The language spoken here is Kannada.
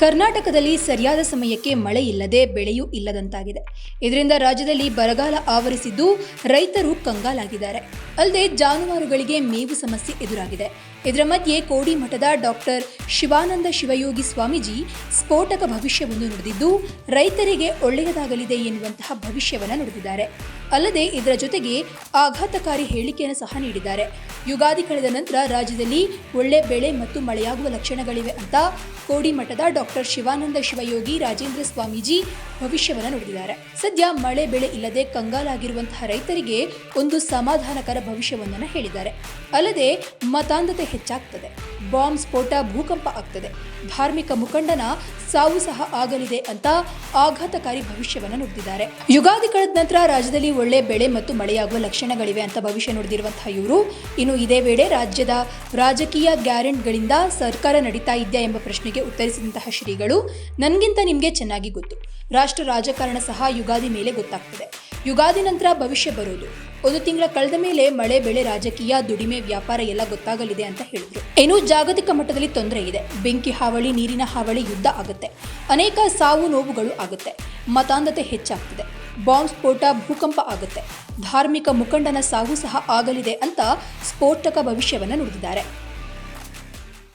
ಕರ್ನಾಟಕದಲ್ಲಿ ಸರಿಯಾದ ಸಮಯಕ್ಕೆ ಮಳೆ ಇಲ್ಲದೆ ಬೆಳೆಯೂ ಇಲ್ಲದಂತಾಗಿದೆ. ಇದರಿಂದ ರಾಜ್ಯದಲ್ಲಿ ಬರಗಾಲ ಆವರಿಸಿದ್ದು ರೈತರು ಕಂಗಾಲಾಗಿದ್ದಾರೆ. ಅಲ್ಲದೆ ಜಾನುವಾರುಗಳಿಗೆ ಮೇವು ಸಮಸ್ಯೆ ಎದುರಾಗಿದೆ. ಇದರ ಮಧ್ಯೆ ಕೋಡಿಮಠದ ಡಾಕ್ಟರ್ ಶಿವಾನಂದ ಶಿವಯೋಗಿ ಸ್ವಾಮೀಜಿ ಸ್ಫೋಟಕ ಭವಿಷ್ಯವನ್ನು ನುಡಿದಿದ್ದು, ರೈತರಿಗೆ ಒಳ್ಳೆಯದಾಗಲಿದೆ ಎನ್ನುವಂತಹ ಭವಿಷ್ಯವನ್ನು ನುಡಿದಿದ್ದಾರೆ. ಅಲ್ಲದೆ ಇದರ ಜೊತೆಗೆ ಆಘಾತಕಾರಿ ಹೇಳಿಕೆಯನ್ನು ಸಹ ನೀಡಿದ್ದಾರೆ. ಯುಗಾದಿ ಕಳೆದ ನಂತರ ರಾಜ್ಯದಲ್ಲಿ ಒಳ್ಳೆ ಬೆಳೆ ಮತ್ತು ಮಳೆಯಾಗುವ ಲಕ್ಷಣಗಳಿವೆ ಅಂತ ಕೋಡಿಮಠದ ಡಾಕ್ಟರ್ ಶಿವಾನಂದ ಶಿವಯೋಗಿ, ರಾಜೇಂದ್ರ ಸ್ವಾಮೀಜಿ ಭವಿಷ್ಯವನ್ನು ನುಡಿದಿದ್ದಾರೆ. ಸದ್ಯ ಮಳೆ ಬೆಳೆ ಇಲ್ಲದೆ ಕಂಗಾಲಾಗಿರುವಂತಹ ರೈತರಿಗೆ ಒಂದು ಸಮಾಧಾನಕರ ಭವಿಷ್ಯವೊಂದನ್ನು ಹೇಳಿದ್ದಾರೆ. ಅಲ್ಲದೆ ಮತಾಂಧತೆ ಹೆಚ್ಚಾಗ್ತದೆ. ಬಾಂಬ್ ಸ್ಫೋಟ ಭೂಕಂಪ ಆಗ್ತದೆ. ಧಾರ್ಮಿಕ ಮುಖಂಡನ ಸಾವು ಸಹ ಆಗಲಿದೆ ಅಂತ ಆಘಾತಕಾರಿ ಭವಿಷ್ಯವನ್ನು ನುಡಿದಿದ್ದಾರೆ. ಯುಗಾದಿ ಕಳೆದ ನಂತರ ರಾಜ್ಯದಲ್ಲಿ ಒಳ್ಳೆ ಬೆಳೆ ಮತ್ತು ಮಳೆಯಾಗುವ ಲಕ್ಷಣಗಳಿವೆ ಅಂತ ಭವಿಷ್ಯ ನುಡಿದಿರುವಂತಹ ಇವರು. ಇನ್ನು ಇದೇ ವೇಳೆ ರಾಜ್ಯದ ರಾಜಕೀಯ ಗ್ಯಾರಂಟ್ಗಳಿಂದ ಸರ್ಕಾರ ನಡೀತಾ ಇದೆಯಾ ಎಂಬ ಪ್ರಶ್ನೆಗೆ ಉತ್ತರಿಸಿದಂತಹ ಶ್ರೀಗಳು, ನನಗಿಂತ ನಿಮಗೆ ಚೆನ್ನಾಗಿ ಗೊತ್ತು. ರಾಷ್ಟ್ರ ರಾಜಕಾರಣ ಸಹ ಯುಗಾದಿ ಮೇಲೆ ಗೊತ್ತಾಗ್ತದೆ. ಯುಗಾದಿ ನಂತರ ಭವಿಷ್ಯ ಬರೋದು ಒಂದು ತಿಂಗಳ ಕಳೆದ ಮೇಲೆ ಮಳೆ, ಬೆಳೆ, ರಾಜಕೀಯ, ದುಡಿಮೆ, ವ್ಯಾಪಾರ ಎಲ್ಲ ಗೊತ್ತಾಗಲಿದೆ ಅಂತ ಹೇಳಿದ್ರು. ಏನು ಜಾಗತಿಕ ಮಟ್ಟದಲ್ಲಿ ತೊಂದರೆ ಇದೆ. ಬೆಂಕಿ ಹಾವಳಿ, ನೀರಿನ ಹಾವಳಿ ಯುದ್ಧ ಆಗುತ್ತೆ. ಅನೇಕ ಸಾವು ನೋವುಗಳು ಆಗುತ್ತೆ. ಮತಾಂಧತೆ ಹೆಚ್ಚಾಗ್ತಿದೆ. ಬಾಂಬ್ ಸ್ಫೋಟ, ಭೂಕಂಪ ಆಗುತ್ತೆ. ಧಾರ್ಮಿಕ ಮುಖಂಡನ ಸಾವು ಸಹ ಆಗಲಿದೆ ಅಂತ ಸ್ಫೋಟಕ ಭವಿಷ್ಯವನ್ನು ನುಡಿದಿದ್ದಾರೆ.